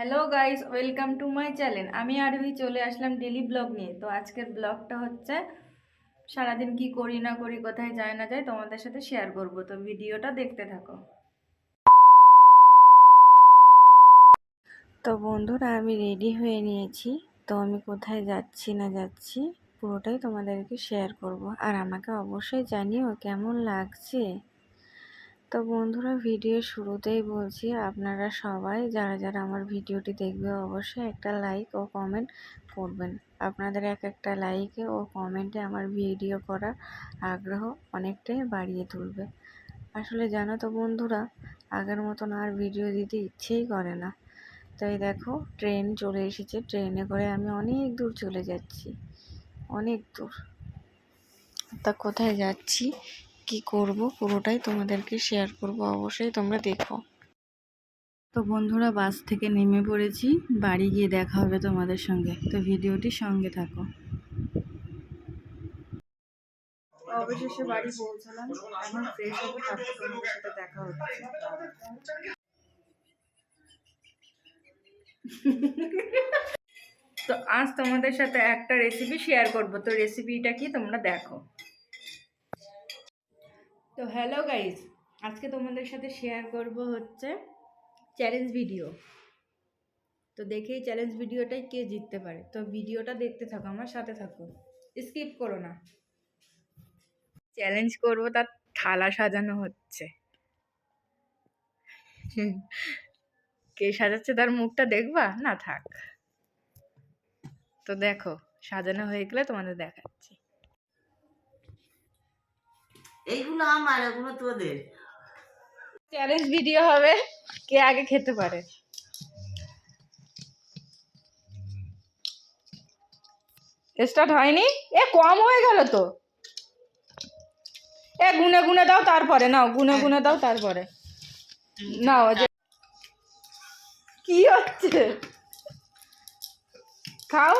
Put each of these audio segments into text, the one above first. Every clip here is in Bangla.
Hello guys, welcome to my channel. আমি আরবি চলে আসলাম ডেলি ব্লগ নিয়ে। তো আজকের ব্লগটা হচ্ছে, সারাদিন কি করি না করি, কোথায় যায় না যায় তোমাদের সাথে শেয়ার করব। তো ভিডিওটা দেখতে থাকো। তো বন্ধুরা, আমি রেডি হয়ে নিয়েছি। তো আমি কোথায় যাচ্ছি না যাচ্ছি, পুরোটাই তোমাদেরকে শেয়ার করব। আর আমাকে অবশ্যই জানিও কেমন লাগছে। তো বন্ধুরা ভিডিও শুরুতেই বলছি, আপনারা সবাই যারা যারা আমার ভিডিওটি দেখবে অবশ্যই একটা লাইক ও কমেন্ট করবেন। আপনাদের এক একটা লাইকে ও কমেন্টে আমার ভিডিও করার আগ্রহ অনেকটাই বাড়িয়ে তুলবে। আসলে জানো তো বন্ধুরা, আগের মতন আর ভিডিও দিতে ইচ্ছেই করে না। তাই দেখো ট্রেন চলে এসেছে। ট্রেনে করে আমি অনেক দূর চলে যাচ্ছি। অনেক দূর। তা কোথায় যাচ্ছি? কি করব, পুরোটাই তোমাদেরকে শেয়ার করব, অবশ্যই তোমরা দেখো। তো বন্ধুরা, বাস থেকে নেমে পড়েছি, বাড়ি গিয়ে দেখা হবে তোমাদের সঙ্গে। তো ভিডিওটি সঙ্গে থাকো। অবশেষে বাড়ি পৌঁছালাম, এখন ফ্রেশ হব, তারপর তোমাদের সাথে দেখা হচ্ছে। তো আজ তোমাদের সাথে একটা রেসিপি শেয়ার করব। তো রেসিপিটা কি তোমরা দেখো। তো হ্যালো গাইস, আজকে তোমাদের সাথে শেয়ার করব হচ্ছে চ্যালেঞ্জ ভিডিও তো দেখেই চ্যালেঞ্জ ভিডিওটাই কে জিততে পারে। তো ভিডিওটা দেখতে থাকো, আমার সাথে থাকো। স্কিপ করো না। চ্যালেঞ্জ করব, তার থালা সাজানো হচ্ছে। কে সাজাচ্ছে তার মুখটা দেখবা? না, থাক। তো দেখো, সাজানো হয়ে গেলে তোমাদের দেখাচ্ছি। এইগুলো আমার, এগুলো তোদের। চ্যালেঞ্জ ভিডিও হবে কে আগে খেতে পারে। স্টার্ট হয়নি? এ, কম হয়ে গেল তো। এ, গুনে গুনে দাও তারপরে, নাও, গুনে গুনে দাও তারপরে। নাও কি হচ্ছে? খাও।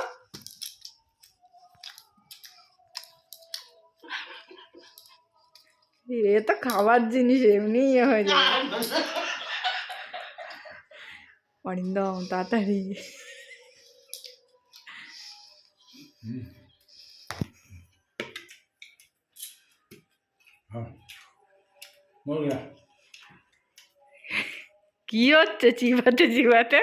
এ তো খাবার জিনিস এমনি ইয়ে হয়ে যাবে অরিন্দম তাড়াতাড়ি। হ্যাঁ। কি হচ্ছে চিবাতে চিবাতে?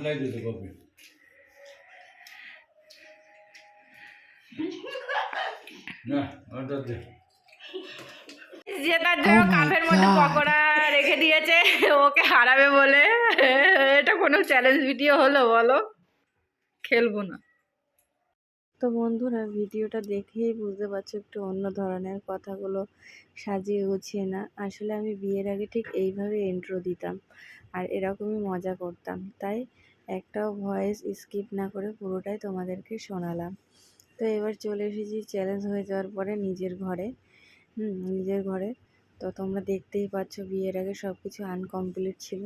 ঠান্ডায় দিতে কপি না দে। যে তার জন্য কাপের মধ্যে পকোড়া রেখে দিয়েছে ওকে হারাবে বলে। এটা কোনো চ্যালেঞ্জ ভিডিও হলো বলো। খেলব না। তো বন্ধুরা ভিডিওটা দেখেই বুঝতে পারছ একটু অন্য ধরনের কথাগুলো সাজিয়ে গুছিয়ে না। আসলে আমি বিয়ের আগে ঠিক এইভাবে ইন্ট্রো দিতাম আর এরকমই মজা করতাম। তাই একটাও ভয়েস স্কিপ না করে পুরোটাই তোমাদেরকে শোনালাম। তো এবার চলে এসেছি চ্যালেঞ্জ হয়ে যাওয়ার পরে নিজের ঘরে। হুম, নিজের ঘরে। তো তোমরা দেখতেই পাচ্ছ বিয়ের আগে সব কিছু আনকমপ্লিট ছিল।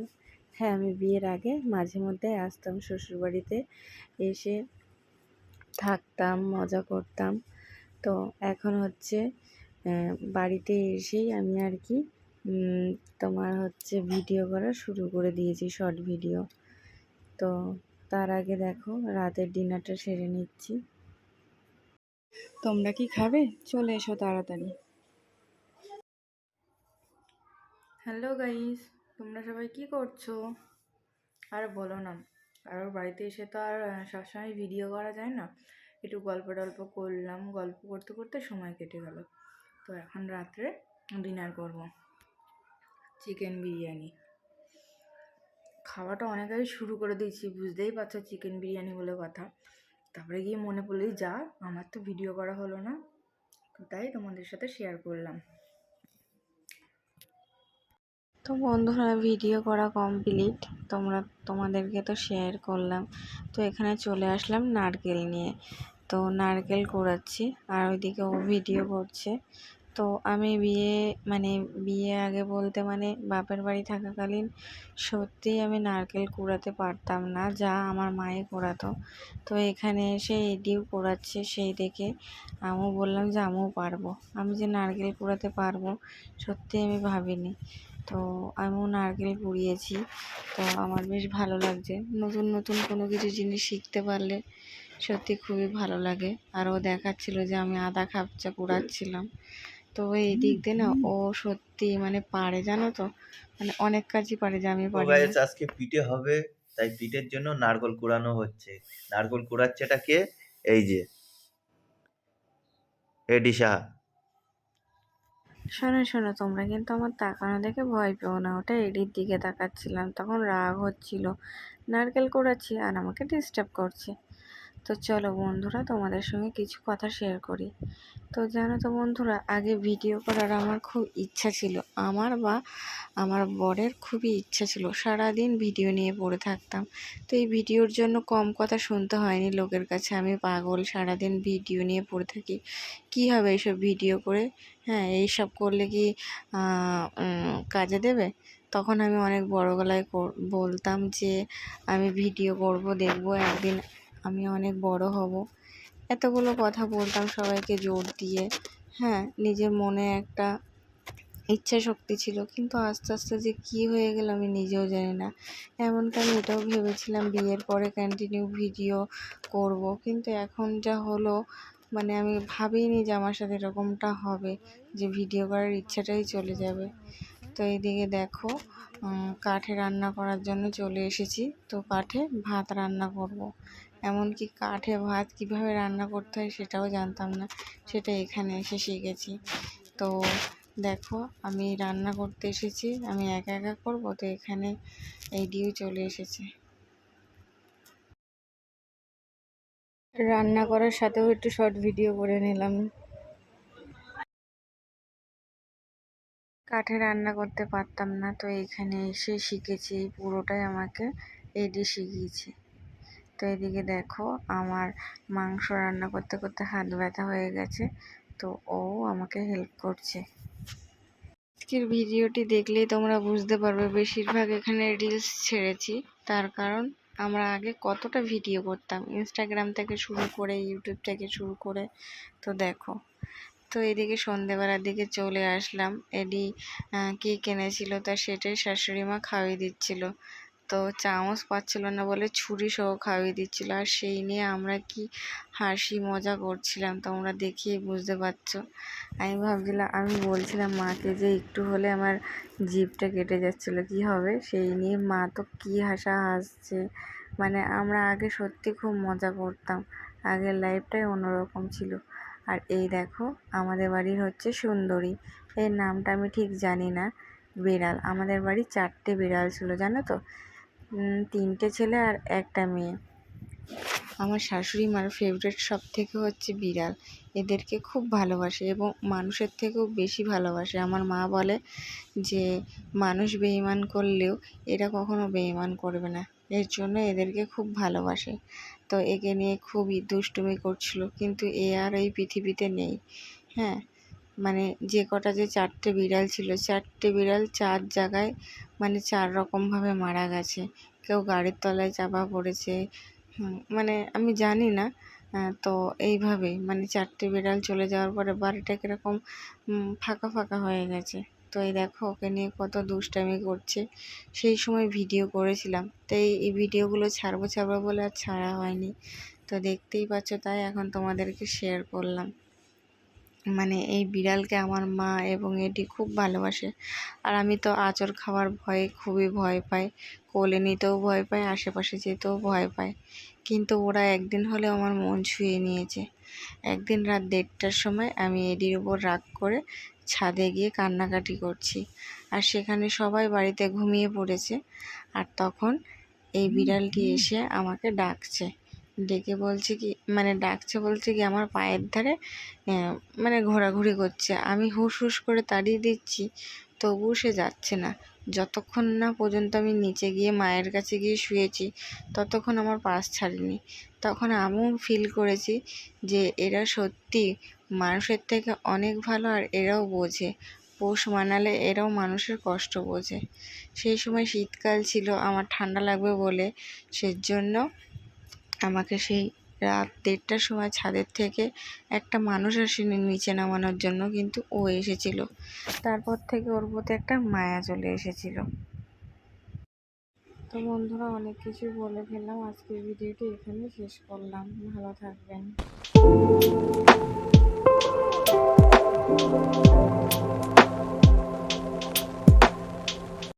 হ্যাঁ আমি বিয়ের আগে মাঝে মধ্যে আসতাম শ্বশুরবাড়িতে, এসে থাকতাম, মজা করতাম। তো এখন হচ্ছে বাড়িতে এসেই আমি আর কি তোমার হচ্ছে ভিডিও করা শুরু করে দিয়েছি শর্ট ভিডিও তো তার আগে দেখো, রাতের ডিনারটা সেরে নিচ্ছি। তোমরা কি খাবে? চলে এসো তাড়াতাড়ি। হ্যালো গাইস তোমরা সবাই কি করছ? আর বলো না, কারোর বাড়িতে এসে তো আর সবসময় ভিডিও করা যায় না। একটু গল্প টল্প করলাম, গল্প করতে করতে সময় কেটে গেল। তো এখন রাত্রে ডিনার করব। চিকেন বিরিয়ানি। খাওয়াটা অনেক আগে শুরু করে দিয়েছি, বুঝতেই পারছ চিকেন বিরিয়ানি বলে কথা। তারপরে গিয়ে মনে পড়লেই যা, আমার তো ভিডিও করা হলো না। তো তাই তোমাদের সাথে শেয়ার করলাম। তো বন্ধুরা ভিডিও করা কমপ্লিট তোমরা, তোমাদেরকে তো শেয়ার করলাম। তো এখানে চলে আসলাম নারকেল নিয়ে। তো নারকেল কোড়াচ্ছি, আর ওইদিকে ও ভিডিও করছে। তো আমি বিয়ে মানে বিয়ে আগে বলতে মানে বাপের বাড়ি থাকাকালীন সত্যিই আমি নারকেল কুড়াতে পারতাম না, যা আমার মায়ে কুড়াতো। তো এখানে এসে এডিও কুড়াচ্ছে সেই দেখে আমিও বললাম যে আমিও পারব। আমি যে নারকেল কুড়াতে পারব সত্যি আমি ভাবিনি। তো আমিও নারকেল কুড়িয়েছি, তো আমার বেশ ভালো লাগছে। নতুন নতুন কোনো কিছু জিনিস শিখতে পারলে সত্যি খুবই ভালো লাগে। আর ও দেখাচ্ছিল যে আমি আদা খাপচা কুড়াচ্ছিলাম। তো এই দিক দিয়ে না ও সত্যি মানে পারে জানো তো? মানে অনেক কাজই পারে যে আমি পারি না। আজকে পিঠে হবে তাই পিঠের জন্য নারকল কুড়ানো হচ্ছে। নারকল কুড়াচ্ছেটা কে? এই যে। এডি সাহা শোনো শোনো তোমরা কিন্তু আমার তাকানো দেখে ভয় পেও না। ওটা এডির দিকে তাকাচ্ছিলাম তখন রাগ হচ্ছিল। নারকেল কুড়াচ্ছি আর আমাকে ডিস্টার্ব করছে। তো চলো বন্ধুরা, তোমাদের সঙ্গে কিছু কথা শেয়ার করি। তো জানো তো বন্ধুরা, আগে ভিডিও করার আমার খুব ইচ্ছা ছিল। আমার বা আমার বরের খুবই ইচ্ছা ছিল, সারাদিন ভিডিও নিয়ে পড়ে থাকতাম। তো এই ভিডিওর জন্য কম কথা শুনতে হয়নি লোকের কাছে। আমি পাগল, সারাদিন ভিডিও নিয়ে পড়ে থাকি। কি হবে এইসব ভিডিও করে? হ্যাঁ এইসব করলে কি কাজে দেবে? তখন আমি অনেক বড় গলায় বলতাম যে, আমি ভিডিও করব, দেখব একদিন আমি অনেক বড় হব। এতগুলো কথা বলতাম সবাইকে জোর দিয়ে। হ্যাঁ নিজের মনে একটা ইচ্ছা শক্তি ছিল, কিন্তু আস্তে আস্তে যে কী হয়ে গেল আমি নিজেও জানি না। এমনকি আমি এটাও ভেবেছিলাম বিয়ের পরে কন্টিনিউ ভিডিও করব, কিন্তু এখন যা হলো মানে আমি ভাবিনি যে আমার সাথে এরকমটা হবে, যে ভিডিও করার ইচ্ছাটাই চলে যাবে। তো এইদিকে দেখো কাঠে রান্না করার জন্য চলে এসেছি। তো কাঠে ভাত রান্না করব। এমনকি কাঠে ভাত কীভাবে রান্না করতে হয় সেটাও জানতাম না। সেটা এখানে এসে শিখেছি। তো দেখো, আমি রান্না করতে এসেছি, আমি একা একা করব তো এখানে এইডিও চলে এসেছে। রান্না করার সাথেও একটু শর্ট ভিডিও করে নিলাম। কাঠে রান্না করতে পারতাম না, তো এখানে এসে শিখেছি, এই পুরোটাই আমাকে এডি শিখিয়েছে। তো এদিকে দেখো, আমার মাংস রান্না করতে করতে হাত ব্যথা হয়ে গেছে, তো ও আমাকে হেল্প করছে। আজকের ভিডিওটি দেখলেই তোমরা বুঝতে পারবে, বেশিরভাগ এখানে রিলস ছেড়েছি। তার কারণ, আমরা আগে কতটা ভিডিও করতাম ইনস্টাগ্রাম থেকে শুরু করে ইউটিউব থেকে শুরু করে, তো দেখো। তো এদিকে সন্ধেবেলার দিকে চলে আসলাম, এডি কি কিনেছিল তা সেটাই শাশুড়ি মা খাইয়ে দিচ্ছিল। তো চামচ পাচ্ছিল না বলে ছুরি সহ খাইয়ে দিচ্ছিল। আর সেই নিয়ে আমরা কি হাসি মজা করছিলাম তোমরা দেখিয়ে বুঝতে পারছ। আমি ভাবছিলাম, আমি বলছিলাম মাকে যে একটু হলে আমার জিভটা কেটে যাচ্ছিল, কি হবে? সেই নিয়ে মা তো কি হাসা হাসছে। মানে আমরা আগে সত্যি খুব মজা করতাম আগের লাইফটাই অন্যরকম ছিল। আর এই দেখো, আমাদের বাড়ির হচ্ছে সুন্দরী। এর নামটা আমি ঠিক জানি না, বিড়াল। আমাদের বাড়ি চারটে বিড়াল ছিল, জানো তো? তিনটে ছেলে আর একটা মেয়ে। আমার শাশুড়ি মার ফেভারিট সব থেকে হচ্ছে বিড়াল। এদেরকে খুব ভালোবাসে এবং মানুষের থেকেও বেশি ভালোবাসে। আমার মা বলে যে, মানুষ বেইমান করলেও এরা কখনো বেইমান করবে না। এর জন্য এদেরকে খুব ভালোবাসে। তো একে নিয়ে খুবই দুষ্টুমি করছিল, কিন্তু এ আর এই পৃথিবীতে নেই। হ্যাঁ মানে যে কটা যে চারটে বিড়াল ছিল, চারটে বিড়াল চার জায়গায় মানে চার রকমভাবে মারা গেছে। কেউ গাড়ির তলায় চাপা পড়েছে। মানে আমি জানি না তো এইভাবে মানে চারটে বিড়াল চলে যাওয়ার পরে বাড়িটা কীরকম ফাঁকা ফাঁকা হয়ে গেছে। তো এই দেখো, ওকে নিয়ে কত দুষ্টামি করছে। সেই সময় ভিডিও করেছিলাম। তো এই এই ভিডিওগুলো ছাড়বো ছাড়বো বলে আর ছাড়া হয়নি। তো দেখতেই পাচ্ছ, তাই এখন তোমাদেরকে শেয়ার করলাম। মানে এই বিড়ালকে আমার মা এবং এটি খুব ভালোবাসে। আর আমি তো আঁচড় খাওয়ার ভয়ে খুবই ভয় পাই, কোলে নিতেও ভয় পাই, আশেপাশে যেতেও ভয় পাই। কিন্তু ওরা একদিন হলেও আমার মন ছুঁয়ে নিয়েছে। একদিন রাত দেড়টার সময় আমি এডির উপর রাগ করে ছাদে গিয়ে কান্নাকাটি করছি আর সেখানে সবাই বাড়িতে ঘুমিয়ে পড়েছে। আর তখন এই বিড়ালটি এসে আমাকে ডাকছে। ডেকে বলছে কি মানে ডাকছে বলছে কি, আমার পায়ের ধারে মানে ঘোরাঘুরি করছে। আমি হুস হুস করে তাড়িয়ে দিচ্ছি, তবুও সে যাচ্ছে না। যতক্ষণ না পর্যন্ত আমি নিচে গিয়ে মায়ের কাছে গিয়ে শুয়েছি, ততক্ষণ আমার পাশ ছাড়েনি। তখন আমিও ফিল করেছি যে এরা সত্যি মানুষের থেকে অনেক ভালো আর এরাও বোঝে। পোষ মানালে এরাও মানুষের কষ্ট বোঝে। সেই সময় শীতকাল ছিল, আমার ঠান্ডা লাগবে বলে সেজন্য আমাকে সেই রাত দেড়টার সময় ছাদের থেকে একটা মানুষ আসেনি নিচে নামানোর জন্য, কিন্তু ও এসেছিল। তারপর থেকে ওর প্রতি একটা মায়া চলে এসেছিল। তো বন্ধুরা, অনেক কিছু বলে ফেললাম। আজকের ভিডিওটি এখানে শেষ করলাম। ভালো থাকবেন।